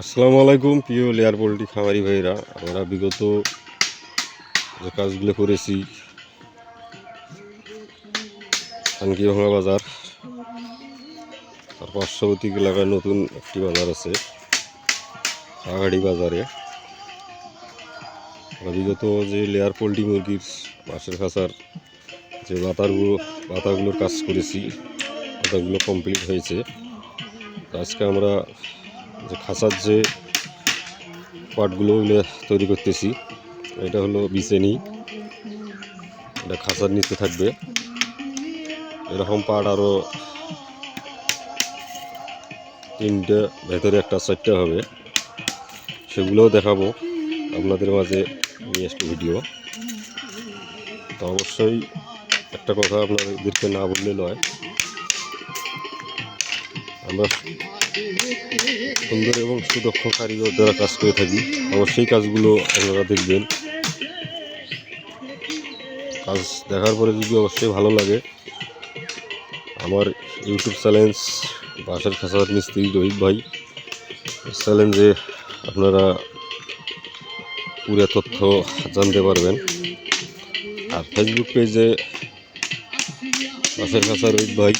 আসসালামু আলাইকুম, প্রিয় লেয়ার পোলট্রি খামারি ভাইরা আমরা বিগত যে কাজগুলো করেছি শানকিভাঙা বাজার, তার পার্শ্ববর্তী এলাকায় নতুন একটি বাজার আছে, আগাড়ি বাজারে। বিগত যে লেয়ার পোলট্রি মুরগির মাছের খাঁচার যে বাতারগুলো, বাতাগুলোর কাজ করেছি, বাতাগুলো কমপ্লিট হয়েছে। আজকে আমরা যে খাঁচার যে পাটগুলো তৈরি করতেছি, এটা হলো বিচেনি। এটা খাঁচার নিচে থাকবে। এরকম পাট আরও তিনটে, ভেতরে একটা চারটে হবে। সেগুলোও দেখাবো। আপনাদের মাঝে নিয়ে আসব ভিডিও। তো অবশ্যই একটা কথা আপনাদেরকে না বললে নয়। আমরা সুন্দর এবং সুদক্ষ কারিগর দ্বারা কাজ করে থাকি, অবশ্যই কাজগুলো আপনারা দেখবেন। কাজ দেখার পরে যদি অবশ্যই ভালো লাগে, আমার ইউটিউব চ্যালেঞ্জ, বাসার খাসার মিস্ত্রি রোহিত ভাই চ্যালেঞ্জে আপনারা পুরো তথ্য জানতে পারবেন। আর ফেসবুক পেজে বাসার খাসা রোহিত ভাই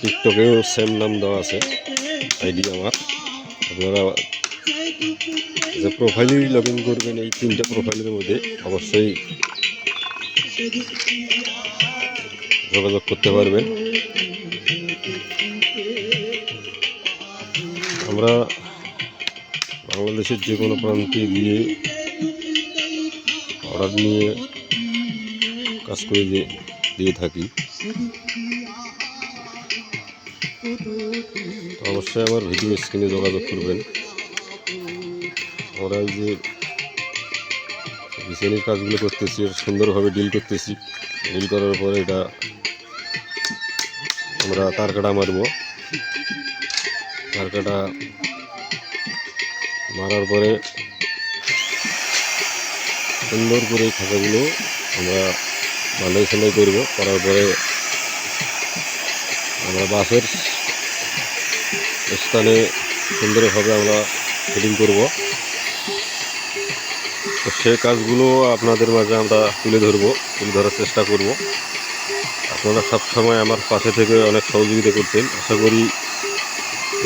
টিকটকেও সেম নাম দেওয়া আছে, আইডি আমার। আপনারা যে প্রোফাইলেই লগ ইন করবেন, এই তিনটে প্রোফাইলের মধ্যে অবশ্যই যোগাযোগ করতে পারবেন। আমরা বাংলাদেশের যে কোনো প্রান্তে গিয়ে অর্ডার নিয়ে কাজ করে দিয়ে থাকি। অবশ্যই আমার ভিডিও স্ক্রিনে যোগাযোগ করবেন। আমরা যে বিছানির কাজগুলো করতেছি সুন্দরভাবে ডিল করতেছি। ডিল করার পরে এটা আমরা তার কাটা মারবো। তার কাটা মারার পরে সুন্দর করে খাঁচাগুলো আমরা বান্ধাই সান্ধাই করব। করার পরে আমরা বাসের স্থানে সুন্দরভাবে আমরা ফিটিং করব। তো সেই কাজগুলো আপনাদের মাঝে আমরা তুলে ধরবো, তুলে ধরার চেষ্টা করব। আপনারা সবসময় আমার পাশে থেকে অনেক সহযোগিতা করতেন। আশা করি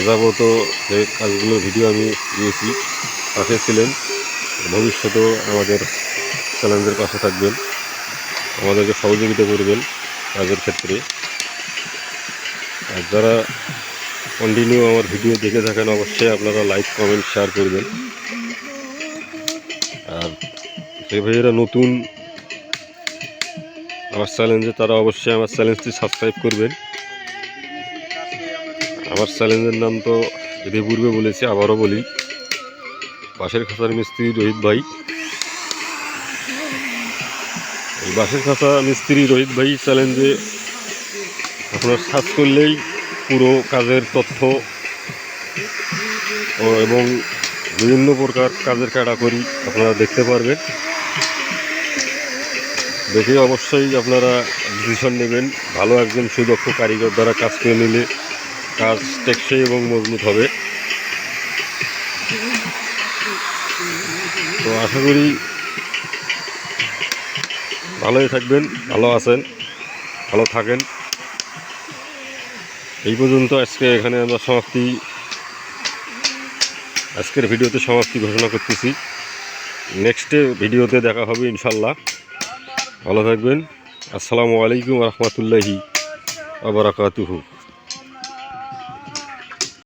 যাবত যে কাজগুলোর ভিডিও আমি দিয়েছি, পাশে ছিলেন। ভবিষ্যতেও আমাদের চ্যালেঞ্জের পাশে থাকবেন। আমাদেরকে সহযোগিতা করবেন কাজের ক্ষেত্রে। আর যারা কন্টিনিউ আমার ভিডিও দেখে থাকেন, অবশ্যই আপনারা লাইক কমেন্ট শেয়ার করবেন। আর যে ভাইয়েরা নতুন আমার চ্যালেঞ্জে তারা অবশ্যই আমার চ্যালেঞ্জটি সাবস্ক্রাইব করবেন। আমার চ্যালেঞ্জের নাম তো যদি পূর্বে বলেছি, আবারও বলি, বাঁশের খাঁচার মিস্ত্রি রোহিত ভাই। এই বাঁশের খাঁচা মিস্ত্রি রোহিত ভাই চ্যালেঞ্জে আপনার সার্চ করলেই পুরো কাজের তথ্য এবং বিভিন্ন প্রকার কাজের ক্যাটাগরি আপনারা দেখতে পারবেন। দেখে অবশ্যই আপনারা ডিসিশন নেবেন। ভালো একজন সুদক্ষ কারিগর দ্বারা কাজ করে নিলে কাজ টেকসই এবং মজবুত হবে। তো আশা করি ভালোই থাকবেন, ভালো আছেন, ভালো থাকেন। এই পর্যন্ত আজকে এখানে আমরা সমাপ্তি, আজকের ভিডিওতে সমাপ্তি ঘোষণা করতেছি। নেক্সটে ভিডিওতে দেখা হবে ইনশাল্লাহ ভালো থাকবেন। আসসালামু আলাইকুম রহমতুল্লাহি আবরাকাতুহু